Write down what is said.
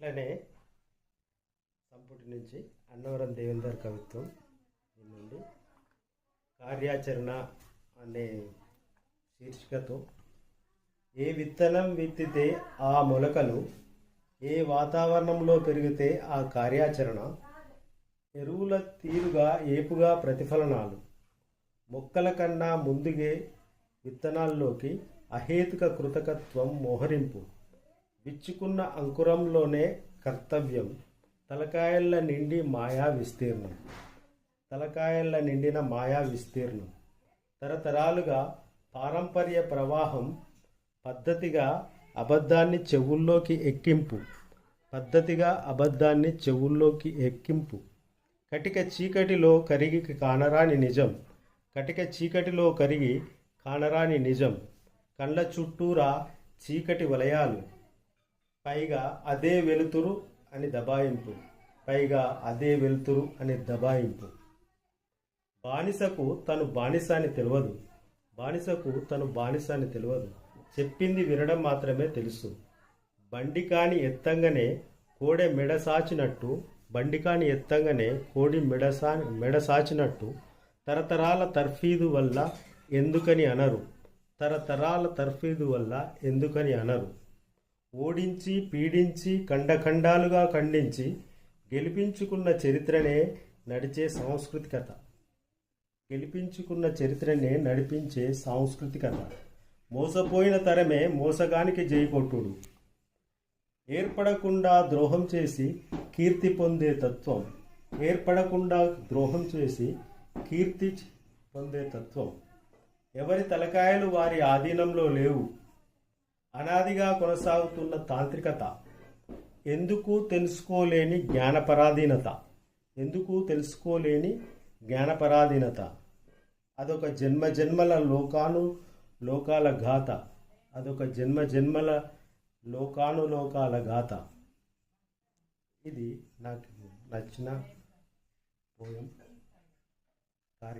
అట్లనే సంపుటి నుంచి అన్నవరం దేవేందర్ కవిత్వం నుండి కార్యాచరణ అనే శీర్షికతో ఏ విత్తనం విత్తితే ఆ మొలకలు ఏ వాతావరణంలో పెరిగితే ఆ కార్యాచరణ ఎరువుల తీరుగా ఏపుగా ప్రతిఫలనాలు మొక్కల కన్నా ముందుగే విత్తనాల్లోకి అహేతుక కృతకత్వం మోహరింపు. విచ్చుకున్న అంకురంలోనే కర్తవ్యం. తలకాయల నిండి మాయా విస్తీర్ణం. తలకాయల నిండిన మాయా విస్తీర్ణం. తరతరాలుగా పారంపర్య ప్రవాహం పద్ధతిగా అబద్ధాన్ని చెవుల్లోకి ఎక్కింపు. పద్ధతిగా అబద్ధాన్ని చెవుల్లోకి ఎక్కింపు. కటిక చీకటిలో కరిగి కానరాని నిజం. కటిక చీకటిలో కరిగి కానరాని నిజం. కళ్ళ చుట్టూరా చీకటి వలయాలు. పైగా అదే వెలుతురు అని దబాయింపు. పైగా అదే వెలుతురు అని దబాయింపు. బానిసకు తను బానిస అని తెలియదు బానిసకు తను బానిస అని తెలియదు చెప్పింది వినడం మాత్రమే తెలుసు. బండికాని ఎత్తంగానే కోడె మెడ సాచినట్టు బండికాని ఎత్తంగానే కోడి మెడసా మెడ సాచినట్టు తరతరాల తర్ఫీదు వల్ల ఎందుకని అనరు. తరతరాల తర్ఫీదు వల్ల ఎందుకని అనరు. ఓడించి పీడించి ఖండఖండాలుగా ఖండించి గెలిపించుకున్న చరిత్రనే నడిచే సాంస్కృతికత. గెలిపించుకున్న చరిత్రనే నడిపించే సాంస్కృతికత. మోసపోయిన తరమే మోసగానికి జయకొట్టుడు ఏర్పడకుండా ద్రోహం చేసి కీర్తి పొందే తత్వం. ఏర్పడకుండా ద్రోహం చేసి కీర్తి పొందే తత్వం. ఎవరి తలకాయలు వారి ఆధీనంలో లేవు. అనాదిగా కొనసాగుతున్న తాంత్రికత. ఎందుకు తెలుసుకోలేని జ్ఞానపరాధీనత? ఎందుకు తెలుసుకోలేని జ్ఞానపరాధీనత? అదొక జన్మ జన్మల లోకాను లోకాల గాథ అదొక జన్మ జన్మల లోకానులోకాల గాథ ఇది నాకు నచ్చిన పోయం.